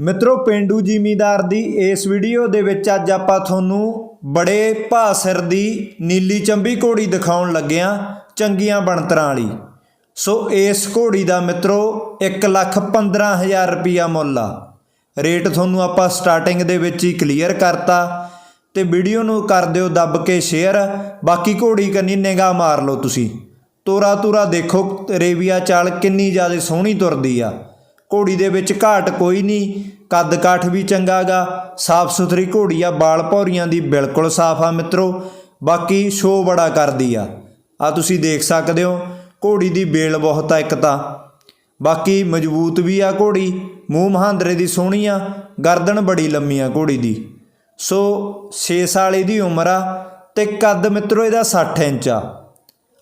ਮਿੱਤਰੋ, ਪਿੰਡੂ ਜ਼ਿਮੀਦਾਰ ਦੀ ਇਸ ਵੀਡੀਓ ਦੇ ਵਿੱਚ ਅੱਜ ਆਪਾਂ ਤੁਹਾਨੂੰ ਬੜੇ ਭਾਸਰ ਦੀ ਨੀਲੀ ਚੰਬੀ ਘੋੜੀ ਦਿਖਾਉਣ ਲੱਗਿਆਂ ਚੰਗੀਆਂ ਬਣਤਰਾਂ ਵਾਲੀ। ਸੋ ਇਸ ਘੋੜੀ ਦਾ ਮਿੱਤਰੋ 115000 ਰੁਪਿਆ ਮੁੱਲ ਆ। ਰੇਟ ਤੁਹਾਨੂੰ ਆਪਾਂ ਸਟਾਰਟਿੰਗ ਦੇ ਵਿੱਚ ਹੀ ਕਲੀਅਰ ਕਰਤਾ ਤੇ ਵੀਡੀਓ ਨੂੰ ਕਰ ਦਿਓ ਦੱਬ ਕੇ ਸ਼ੇਅਰ। ਬਾਕੀ ਘੋੜੀ ਕੰਨੀ ਨਿਗਾਹ ਮਾਰ ਲਓ ਤੁਸੀਂ। ਤੋਰਾ ਤੋਰਾ ਦੇਖੋ, ਰੇਵੀਆ ਚਾਲ ਕਿੰਨੀ ਜ਼ਿਆਦਾ ਸੋਹਣੀ ਤੁਰਦੀ ਆ। ਘੋੜੀ ਦੇ ਵਿੱਚ ਘਾਟ ਕੋਈ ਨਹੀਂ। ਕੱਦ ਕਾਠ ਵੀ ਚੰਗਾਗਾ ਸਾਫ਼ ਸੁਥਰੀ ਘੋੜੀ ਆ। ਬਾਲ ਭੌਰੀਆਂ ਦੀ ਬਿਲਕੁਲ ਸਾਫ਼ ਆ ਮਿੱਤਰੋ। ਬਾਕੀ ਸ਼ੋ ਬੜਾ ਕਰਦੀ ਆ। ਆ ਤੁਸੀਂ ਦੇਖ ਸਕਦੇ ਹੋ, ਘੋੜੀ ਦੀ ਬੇਲ ਬਹੁਤ ਆ ਇੱਕ ਤਾਂ। ਬਾਕੀ ਮਜ਼ਬੂਤ ਵੀ ਆ ਘੋੜੀ। ਮੂੰਹ ਮਹਾਂਦਰੇ ਦੀ ਸੋਹਣੀ ਆ। ਗਰਦਨ ਬੜੀ ਲੰਮੀ ਆ ਘੋੜੀ ਦੀ। ਸੋ 6 ਸਾਲ ਇਹਦੀ ਉਮਰ ਆ ਤੇ ਕੱਦ ਮਿੱਤਰੋ ਇਹਦਾ 60 ਇੰਚ ਆ।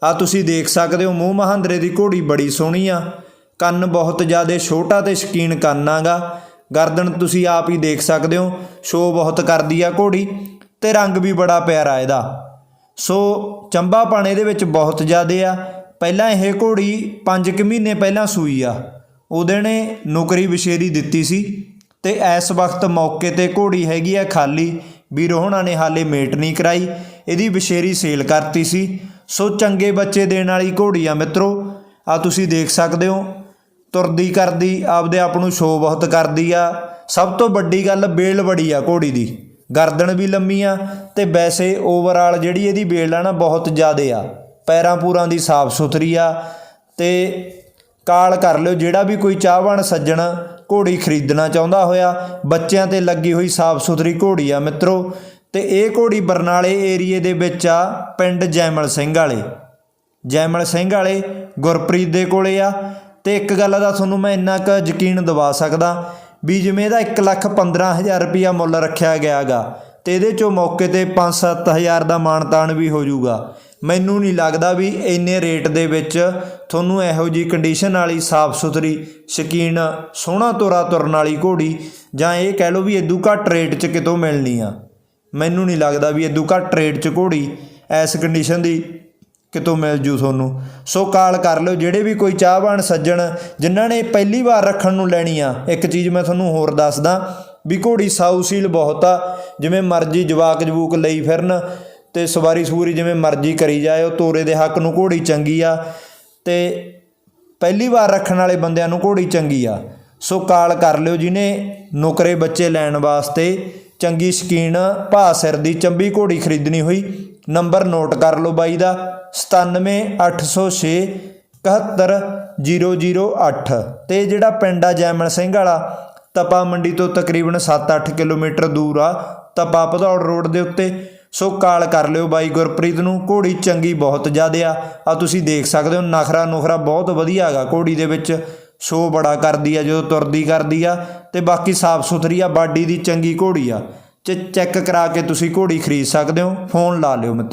ਆ ਤੁਸੀਂ ਦੇਖ ਸਕਦੇ ਹੋ, ਮੂੰਹ ਮਹਾਂਦਰੇ ਦੀ ਘੋੜੀ ਬੜੀ ਸੋਹਣੀ ਆ। ਕੰਨ ਬਹੁਤ ਜ਼ਿਆਦਾ ਛੋਟਾ ਤੇ ਸ਼ਕੀਨ ਕੰਨ ਆਗਾ। ਗਰਦਨ ਤੁਸੀਂ ਆਪ ਹੀ ਦੇਖ ਸਕਦੇ ਹੋ, ਸ਼ੋ ਬਹੁਤ ਕਰਦੀ ਆ ਘੋੜੀ ਤੇ ਰੰਗ ਵੀ ਬੜਾ ਪਿਆਰਾ ਇਹਦਾ। ਸੋ ਚੰਬਾ ਪਾਣੇ ਦੇ ਵਿੱਚ ਬਹੁਤ ਜ਼ਿਆਦੇ ਆ। ਪਹਿਲਾਂ ਇਹ ਘੋੜੀ 5 ਕੁ ਮਹੀਨੇ ਪਹਿਲਾਂ ਸੂਈ ਆ। ਉਹਦੇ ਨੇ ਨੌਕਰੀ ਵਿਸ਼ੇਰੀ ਦਿੱਤੀ ਸੀ ਤੇ ਇਸ ਵਕਤ ਮੌਕੇ ਤੇ ਘੋੜੀ ਹੈਗੀ ਆ ਖਾਲੀ। ਵੀਰੋ ਹੋਣਾ ਨੇ ਹਾਲੇ ਮੇਟ ਨਹੀਂ ਕਰਾਈ। ਇਹਦੀ ਵਿਸ਼ੇਰੀ ਸੇਲ ਕਰਤੀ ਸੀ। ਸੋ ਚੰਗੇ ਬੱਚੇ ਦੇਣ ਵਾਲੀ ਘੋੜੀ ਆ ਮਿੱਤਰੋ ਆ ਤੁਸੀਂ ਦੇਖ ਸਕਦੇ ਹੋ। ਤੁਰਦੀ ਕਰਦੀ, ਆਪਦੇ ਆਪ ਨੂੰ ਸ਼ੋ ਬਹੁਤ ਕਰਦੀ ਆ। ਸਭ ਤੋਂ ਵੱਡੀ ਗੱਲ ਬੇਲ ਬੜੀ ਆ ਘੋੜੀ ਦੀ। ਗਰਦਨ ਵੀ ਲੰਮੀ ਆ ਤੇ ਵੈਸੇ ਓਵਰਆਲ ਜਿਹੜੀ ਇਹਦੀ ਬੇਲ ਆ ਨਾ ਬਹੁਤ ਜ਼ਿਆਦੇ ਆ। ਪੈਰਾਂ ਪੂਰਾਂ ਦੀ ਸਾਫ਼ ਸੁਥਰੀ ਆ ਤੇ ਕਾਲ ਕਰ ਲਿਓ, ਜਿਹੜਾ ਵੀ ਕੋਈ ਚਾਹਵਾਨ ਸੱਜਣ ਘੋੜੀ ਖਰੀਦਣਾ ਚਾਹੁੰਦਾ ਹੋਇਆ, ਬੱਚਿਆਂ ਤੇ ਲੱਗੀ ਹੋਈ ਸਾਫ਼ ਸੁਥਰੀ ਘੋੜੀ ਆ ਮਿੱਤਰੋ। ਤੇ ਇਹ ਘੋੜੀ ਬਰਨਾਲੇ ਏਰੀਏ ਦੇ ਵਿੱਚ ਆ, ਪਿੰਡ ਜੈਮਲ ਸਿੰਘ ਵਾਲੇ। ਜੈਮਲ ਸਿੰਘ ਵਾਲੇ ਗੁਰਪ੍ਰੀਤ ਦੇ ਕੋਲੇ ਆ। ਤੇ ਇੱਕ ਗੱਲ ਦਾ ਤੁਹਾਨੂੰ ਮੈਂ ਇੰਨਾ ਕੁ ਯਕੀਨ ਦਿਵਾ ਸਕਦਾ ਵੀ ਜਿਵੇਂ ਇਹਦਾ 115000 ਰੁਪਿਆ ਮੁੱਲ ਰੱਖਿਆ ਗਿਆਗਾ ਤੇ ਇਹਦੇ ਚੋਂ ਮੌਕੇ ਤੇ 5-7000 ਦਾ ਮਾਨਤਾਨ ਵੀ ਹੋ ਜਾਊਗਾ। ਮੈਨੂੰ ਨਹੀਂ ਲੱਗਦਾ ਵੀ ਇੰਨੇ ਰੇਟ ਦੇ ਵਿੱਚ ਤੁਹਾਨੂੰ ਇਹੋ ਜੀ ਕੰਡੀਸ਼ਨ ਵਾਲੀ ਸਾਫ਼ ਸੁਥਰੀ ਸ਼ਕੀਨ, ਸੋਹਣਾ ਤੋਰਾ ਤੁਰਨ ਵਾਲੀ ਘੋੜੀ ਜਾਂ ਇਹ ਕਹਿ ਲਓ ਵੀ ਇਦੋਂ ਘੱਟ ਰੇਟ 'ਚ ਕਿਤੋਂ ਮਿਲਣੀ ਆ। ਮੈਨੂੰ ਨਹੀਂ ਲੱਗਦਾ ਵੀ ਇਦੋਂ ਘੱਟ ਰੇਟ 'ਚ ਘੋੜੀ ਐਸ ਕੰਡੀਸ਼ਨ ਦੀ ਕਿਤੋਂ ਮਿਲ ਜੂ ਤੁਹਾਨੂੰ? ਸੋ ਕਾਲ ਕਰ ਲਿਓ, ਜਿਹੜੇ ਵੀ ਕੋਈ ਚਾਹਵਾਨ ਸੱਜਣ, ਜਿਨ੍ਹਾਂ ਨੇ ਪਹਿਲੀ ਵਾਰ ਰੱਖਣ ਨੂੰ ਲੈਣੀ ਆ, ਇੱਕ ਚੀਜ਼ ਮੈਂ ਤੁਹਾਨੂੰ ਹੋਰ ਦੱਸਦਾ, ਵੀ ਘੋੜੀ ਸਾਊਸੀਲ ਬਹੁਤ ਆ, ਜਿਵੇਂ ਮਰਜ਼ੀ ਜਵਾਕ ਜਵੂਕ ਲਈ ਫਿਰਨ, ਤੇ ਸਵਾਰੀ ਸੂਰੀ ਜਿਵੇਂ ਮਰਜ਼ੀ ਕਰੀ ਜਾਏ ਉਹ ਤੋਰੇ ਦੇ ਹੱਕ ਨੂੰ ਘੋੜੀ ਚੰਗੀ ਆ, ਤੇ ਪਹਿਲੀ ਵਾਰ ਰੱਖਣ ਵਾਲੇ ਬੰਦਿਆਂ ਨੂੰ ਘੋੜੀ ਚੰਗੀ ਆ। ਸੋ ਕਾਲ ਕਰ ਲਿਓ ਜਿਹਨੇ ਨੁਕਰੇ ਬੱਚੇ ਲੈਣ ਵਾਸਤੇ ਚੰਗੀ ਸ਼ਕੀਨ ਭਾ ਸਿਰ ਦੀ ਚੰਬੀ ਘੋੜੀ ਖਰੀਦਣੀ ਹੋਈ, ਨੰਬਰ ਨੋਟ ਕਰ ਲਓ ਬਾਈ ਦਾ। 97806 71008 ਤੇ ਜਿਹੜਾ ਪਿੰਡ ਆ ਜੈਮਲ ਸਿੰਘ ਵਾਲਾ, ਤਪਾ ਮੰਡੀ ਤੋਂ ਤਕਰੀਬਨ 7-8 ਕਿਲੋਮੀਟਰ ਦੂਰ ਆ, ਤਪਾ ਭਦੌੜ ਰੋਡ ਦੇ ਉੱਤੇ। ਸੋ ਕਾਲ ਕਰ ਲਿਓ ਬਾਈ ਗੁਰਪ੍ਰੀਤ ਨੂੰ, ਘੋੜੀ ਚੰਗੀ ਬਹੁਤ ਜ਼ਿਆਦਾ ਆ। ਆ ਤੁਸੀਂ ਦੇਖ ਸਕਦੇ ਹੋ, ਨਖਰਾ ਨੁਖਰਾ ਬਹੁਤ ਵਧੀਆ ਹੈਗਾ ਘੋੜੀ ਦੇ ਵਿੱਚ। ਸ਼ੋ ਬੜਾ ਕਰਦੀ ਆ, ਜਦੋਂ ਤੁਰਦੀ ਕਰਦੀ ਆ। ਤੇ ਬਾਕੀ ਸਾਫ਼ ਸੁਥਰੀ ਆ, ਬਾਡੀ ਦੀ ਚੰਗੀ ਘੋੜੀ ਆ। ਚੈੱਕ ਕਰਾ ਕੇ ਤੁਸੀਂ ਘੋੜੀ ਖਰੀਦ ਸਕਦੇ ਹੋ, ਫੋਨ ਲਾ ਲਿਓ ਮਿੱਤਰ।